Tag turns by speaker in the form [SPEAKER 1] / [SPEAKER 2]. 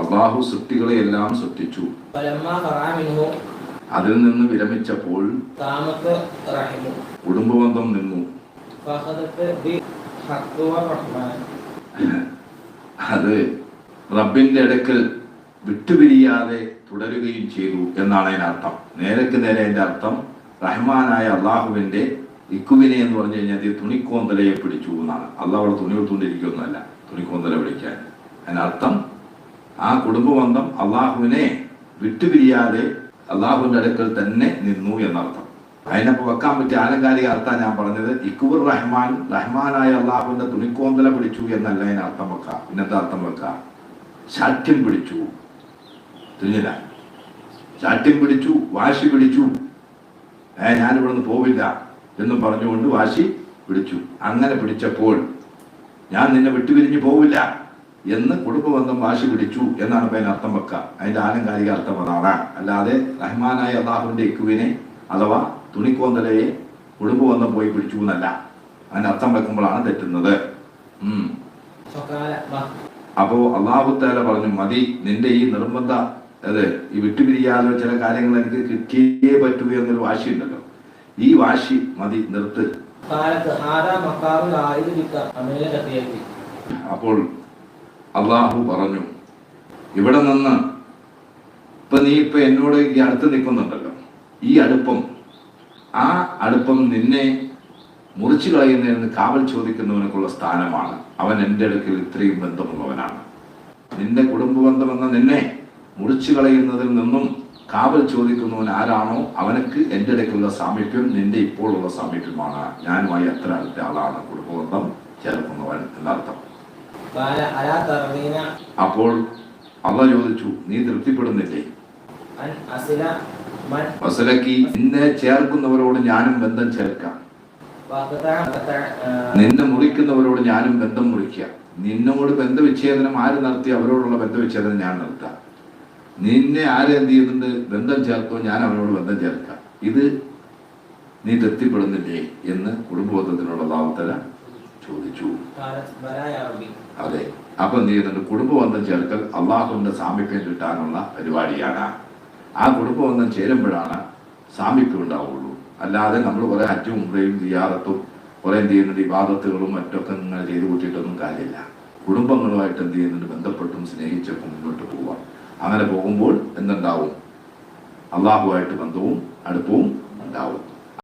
[SPEAKER 1] അള്ളാഹു സൃഷ്ടികളെ എല്ലാം സൃഷ്ടിച്ചു അതിൽ നിന്ന് വിരമിച്ചപ്പോൾ കുടുംബബന്ധം നിന്നു. അത് റബ്ബിന്റെ അടുക്കൽ വിട്ടുപിരിയാതെ തുടരുകയും ചെയ്തു എന്നാണ് അതിനർത്ഥം. നേരക്ക് നേരെ അതിന്റെ അർത്ഥം റഹ്മാനായ അള്ളാഹുവിന്റെ ഇക്കുവിനെ എന്ന് പറഞ്ഞു കഴിഞ്ഞാൽ ഈ തുണിക്കോന്തലയെ പിടിച്ചു എന്നാണ്. അല്ല അവിടെ തുണി കൊടുത്തുകൊണ്ടിരിക്കുന്നതല്ല തുണിക്കോന്തല പിടിക്കാൻ. അതിനർത്ഥം ആ കുടുംബ കുടുംബബന്ധം അള്ളാഹുവിനെ വിട്ടുപിരിയാതെ അള്ളാഹുവിന്റെ അടുക്കൽ തന്നെ നിന്നു എന്നർത്ഥം. അതിനപ്പോ വെക്കാൻ പറ്റിയ ആലങ്കാരിക അർത്ഥം ഞാൻ പറഞ്ഞത് ഇക്കുബുർ റഹ്മാൻ റഹ്മാനായ അള്ളാഹുവിന്റെ തുണിക്കോന്തല പിടിച്ചു എന്നല്ല അതിന് അർത്ഥം വെക്കാം. ഇന്നത്തെ അർത്ഥം വെക്കാം? ശാഠ്യം പിടിച്ചു. തിരിഞ്ഞില്ല. ശാഠ്യം പിടിച്ചു വാശി പിടിച്ചു. ഏ ഞാനിവിടെ നിന്ന് പോവില്ല. എന്നും പറഞ്ഞുകൊണ്ട് വാശി പിടിച്ചു. അങ്ങനെ പിടിച്ചപ്പോൾ ഞാൻ നിന്നെ വിട്ടുപിരിഞ്ഞു പോവില്ല എന്ന് കുടുംബബന്ധം വാശി പിടിച്ചു എന്നാണ് ഇപ്പം അർത്ഥം വെക്കുക. അതിന്റെ ആലങ്കാരിക അർത്ഥം അതാണ്. അല്ലാതെ റഹ്മാനായ അള്ളാഹുവിന്റെ ഇക്കുവിനെ അഥവാ തുണിക്കോന്തലയെ കുടുംബബന്ധം പോയി പിടിച്ചു എന്നല്ല. അതിന് അർത്ഥം വെക്കുമ്പോഴാണ് തെറ്റുന്നത്. അപ്പോ അള്ളാഹുത്താല പറഞ്ഞു മതി നിന്റെ ഈ നിർബന്ധ അതെ ഈ വിട്ടുപിരിയാതെ ചില കാര്യങ്ങൾ എനിക്ക് കിട്ടിയേ പറ്റൂ എന്നൊരു വാശിയുണ്ടല്ലോ. ഈ വാശി മതി നിർത്ത്. അപ്പോൾ അള്ളാഹു പറഞ്ഞു ഇവിടെ നിന്ന് ഇപ്പൊ നീ ഇപ്പൊ എന്നോട് ഈ അടുത്ത് നിൽക്കുന്നുണ്ടല്ലോ. ഈ അടുപ്പം ആ അടുപ്പം നിന്നെ മുറിച്ചു കളയുന്നതിന് കാവൽ ചോദിക്കുന്നവനൊക്കെയുള്ള സ്ഥാനമാണ്. അവൻ എന്റെ അടുക്കൽ ഇത്രയും ബന്ധമുള്ളവനാണ്. നിന്റെ കുടുംബ ബന്ധമെന്ന നിന്നെ മുറിച്ചു കളയുന്നതിൽ നിന്നും കാവൽ ചോദിക്കുന്നവൻ ആരാണോ അവനക്ക് എന്റെ ഇടയ്ക്കുള്ള സാമീപ്യം നിന്റെ ഇപ്പോഴുള്ള സാമീപ്യമാണ്. ഞാനുമായി അത്ര അടുത്ത ആളാണ്. കുടുംബബന്ധം ചേർക്കുന്നവൻ എന്നർത്ഥം. അപ്പോൾ അള്ള ചോദിച്ചു നീ തൃപ്തിപ്പെടുന്നില്ലേ? വസലക്കി നിന്നെ ചേർക്കുന്നവരോട് ഞാനും ബന്ധം ചേർക്കാം. നിന്നെ മുറിക്കുന്നവരോട് ഞാനും ബന്ധം മുറിക്കാം. നിന്നോട് ബന്ധവിച്ഛേദനം ആര് നടത്തി അവരോടുള്ള ബന്ധവിച്ഛേദനം ഞാൻ നടത്താം. നിന്നെ ആരെന്ത് ചെയ്യുന്നുണ്ട്? ബന്ധം ചേർത്തോ ഞാൻ അവനോട് ബന്ധം ചേർക്കാം. ഇത് നീ തൃപ്തിപ്പെടുന്നില്ലേ എന്ന് കുടുംബബന്ധത്തിനുള്ള ഭാവത്തല ചോദിച്ചു. അതെ. അപ്പൊ എന്ത് ചെയ്യുന്നുണ്ട്? കുടുംബബന്ധം ചേർക്കൽ അള്ളാഹുവിന്റെ സാമീപ്യം കിട്ടാനുള്ള പരിപാടിയാണ്. ആ കുടുംബബന്ധം ചേരുമ്പോഴാണ് സാമീപ്യം ഉണ്ടാവുള്ളൂ. അല്ലാതെ നമ്മൾ കുറെ അറ്റവും ഉറയും ദിയാറത്തും കുറെ എന്ത് ചെയ്യുന്നുണ്ട്? വിവാദത്തുകളും മറ്റൊക്കെ നിങ്ങൾ ചെയ്തു കൂട്ടിയിട്ടൊന്നും കാര്യമില്ല. കുടുംബങ്ങളുമായിട്ട് എന്ത് ചെയ്യുന്നുണ്ട്? ബന്ധപ്പെട്ടും സ്നേഹിച്ചൊക്കെ മുന്നോട്ട് പോവാം. അങ്ങനെ പോകുമ്പോൾ എന്തുണ്ടാവും? അള്ളാഹുവായിട്ട് ബന്ധവും അടുപ്പവും ഉണ്ടാവും.